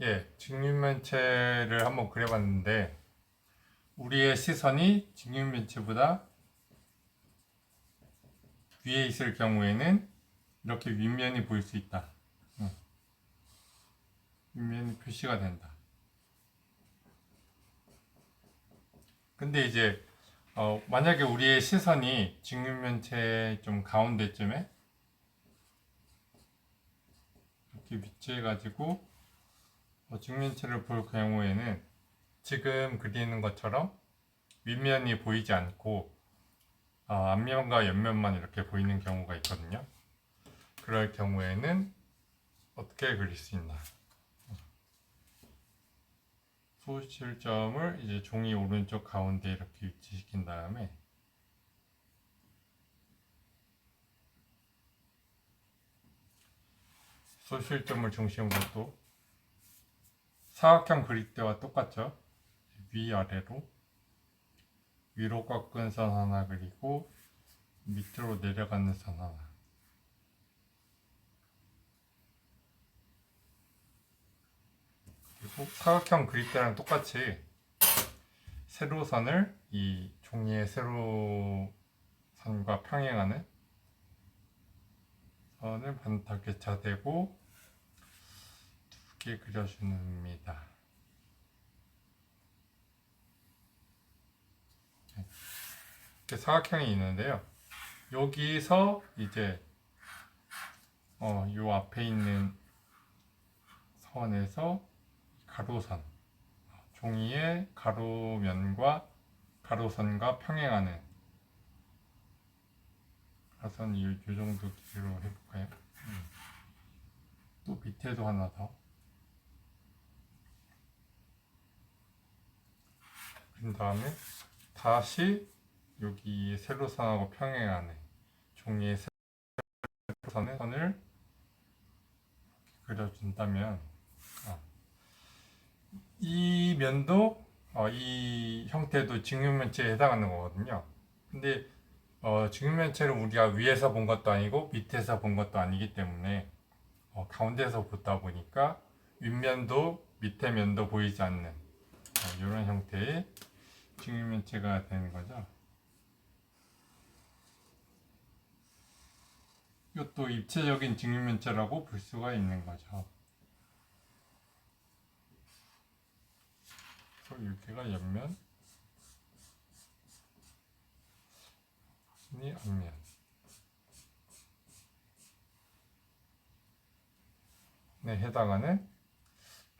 예, 직육면체를 한번 그려봤는데 우리의 시선이 직육면체보다 위에 있을 경우에는 이렇게 윗면이 보일 수 있다. 응. 윗면이 표시가 된다. 근데 이제 어, 만약에 우리의 시선이 직육면체 좀 가운데쯤에 이렇게 위치해 가지고 어, 직면체를 볼 경우에는 지금 그리는 것처럼 윗면이 보이지 않고 어, 앞면과 옆면만 이렇게 보이는 경우가 있거든요. 그럴 경우에는 어떻게 그릴 수 있나? 소실점을 이제 종이 오른쪽 가운데 이렇게 위치시킨 다음에 소실점을 중심으로 또 사각형 그릴 때와 똑같죠? 위아래로 위로 꺾은 선 하나 그리고 밑으로 내려가는 선 하나 그리고 사각형 그릴 때랑 똑같이 세로선을 이 종이의 세로선과 평행하는 선을 반듯하게 차대고 두개 그려줍니다. 이렇게 사각형이 있는데요. 여기서 이제 어, 요 앞에 있는 선에서 가로선 종이의 가로면과 가로선과 평행하는 가선 이, 요 정도 길이로 해볼까요? 음. 또 밑에도 하나 더 그런 다음에 다시 여기 세로선하고 평행하는 종이의 세로선의 선을 그려준다면 아, 이 면도 어, 이 형태도 직육면체에 해당하는 거거든요. 근데 어, 직육면체를 우리가 위에서 본 것도 아니고 밑에서 본 것도 아니기 때문에 어, 가운데서 보다 보니까 윗면도 밑에 면도 보이지 않는 어, 이런 형태의 직육면체가 되는 거죠. 이것도 입체적인 직육면체라고 볼 수가 있는 거죠. 여기가 옆면, 이 앞면. 네, 해당하는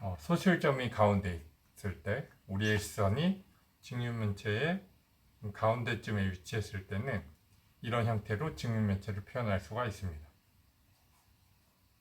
어, 소실점이 가운데 있을 때 우리의 시선이 직육면체의 가운데쯤에 위치했을 때는 이런 형태로 직육면체를 표현할 수가 있습니다.